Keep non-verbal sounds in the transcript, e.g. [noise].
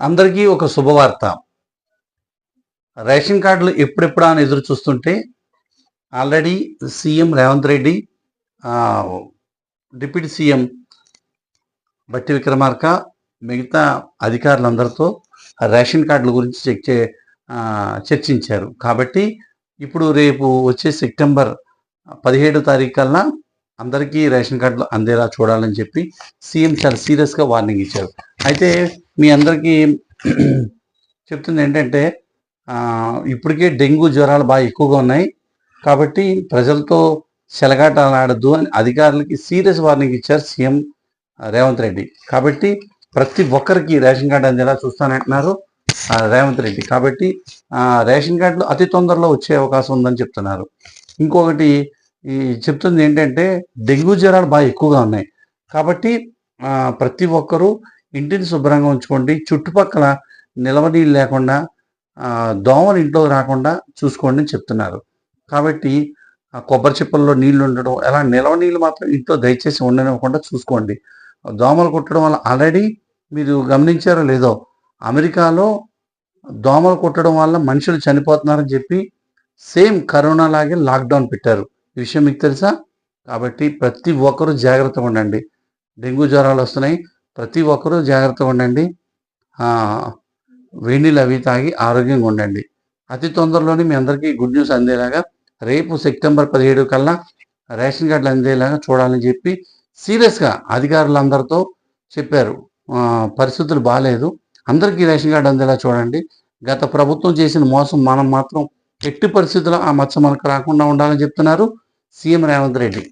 అందరికీ ఒక శుభవార్త. రేషన్ కార్డులు ఎప్పుడెప్పుడా అని ఎదురు చూస్తుంటే already CM Revanth Reddy deputy CM Bhatti Vikramarka మిగతా అధికారులందరితో రేషన్ కార్డుల గురించి చెక్ చే చర్చించారు. కాబట్టి ఇప్పుడు రేపు వచ్చే సెప్టెంబర్ పదిహేడో తారీఖు కల్లా అందరికీ రేషన్ కార్డులు అందేలా చూడాలని చెప్పి సీఎం చాలా సీరియస్గా వార్నింగ్ ఇచ్చారు. అయితే మీ అందరికీ [clears throat] చెప్తుంది ఏంటంటే ఇప్పటికే డెంగ్యూ జ్వరాలు బాగా ఎక్కువగా ఉన్నాయి. కాబట్టి ప్రజలతో చెలగాటాలు ఆడద్దు అని అధికారులకి సీరియస్ వార్నింగ్ ఇచ్చారు సీఎం రేవంత్ రెడ్డి. కాబట్టి ప్రతి ఒక్కరికి రేషన్ కార్డు అందేలా చూస్తానంటున్నారు రేవంత్ రెడ్డి. కాబట్టి రేషన్ కార్డులు అతి తొందరలో వచ్చే అవకాశం ఉందని చెప్తున్నారు. ఇంకొకటి ఈ చెప్తుంది ఏంటంటే డెంగ్యూ జ్వరాలు బాగా ఎక్కువగా ఉన్నాయి. కాబట్టి ప్రతి ఒక్కరూ ఇంటిని శుభ్రంగా ఉంచుకోండి. చుట్టుపక్కల నిలవ నీళ్ళు లేకుండా దోమలు ఇంట్లో రాకుండా చూసుకోండి అని చెప్తున్నారు. కాబట్టి కొబ్బరి చిప్పల్లో నీళ్ళు ఉండడం ఎలా నిలవ నీళ్ళు మాత్రం ఇంట్లో దయచేసి ఉండనివ్వకుండా చూసుకోండి. దోమలు కుట్టడం వల్ల ఆల్రెడీ మీరు గమనించారో లేదో అమెరికాలో దోమలు కుట్టడం వల్ల మనుషులు చనిపోతున్నారని చెప్పి సేమ్ కరోనా లాగే లాక్డౌన్ పెట్టారు. ఈ విషయం మీకు తెలుసా? కాబట్టి ప్రతి ఒక్కరూ జాగ్రత్తగా ఉండండి. డెంగ్యూ జ్వరాలు వస్తున్నాయి. ప్రతి ఒక్కరూ జాగ్రత్తగా ఉండండి. ఆ, వేడి అవి తాగి ఆరోగ్యంగా ఉండండి. అతి తొందరలోనే మీ అందరికీ గుడ్ న్యూస్ అందేలాగా రేపు సెప్టెంబర్ పదిహేడు కల్లా రేషన్ కార్డులు అందేలాగా చూడాలని చెప్పి సీరియస్గా అధికారులందరితో చెప్పారు. పరిస్థితులు బాగాలేదు అందరికీ రేషన్ కార్డు అందేలా చూడండి. గత ప్రభుత్వం చేసిన మోసం మనం మాత్రం ఎట్టి పరిస్థితుల్లో ఆ మచ్చ మనకు రాకుండా ఉండాలని చెప్తున్నారు. సీఎం రేవంత్ రెడ్డి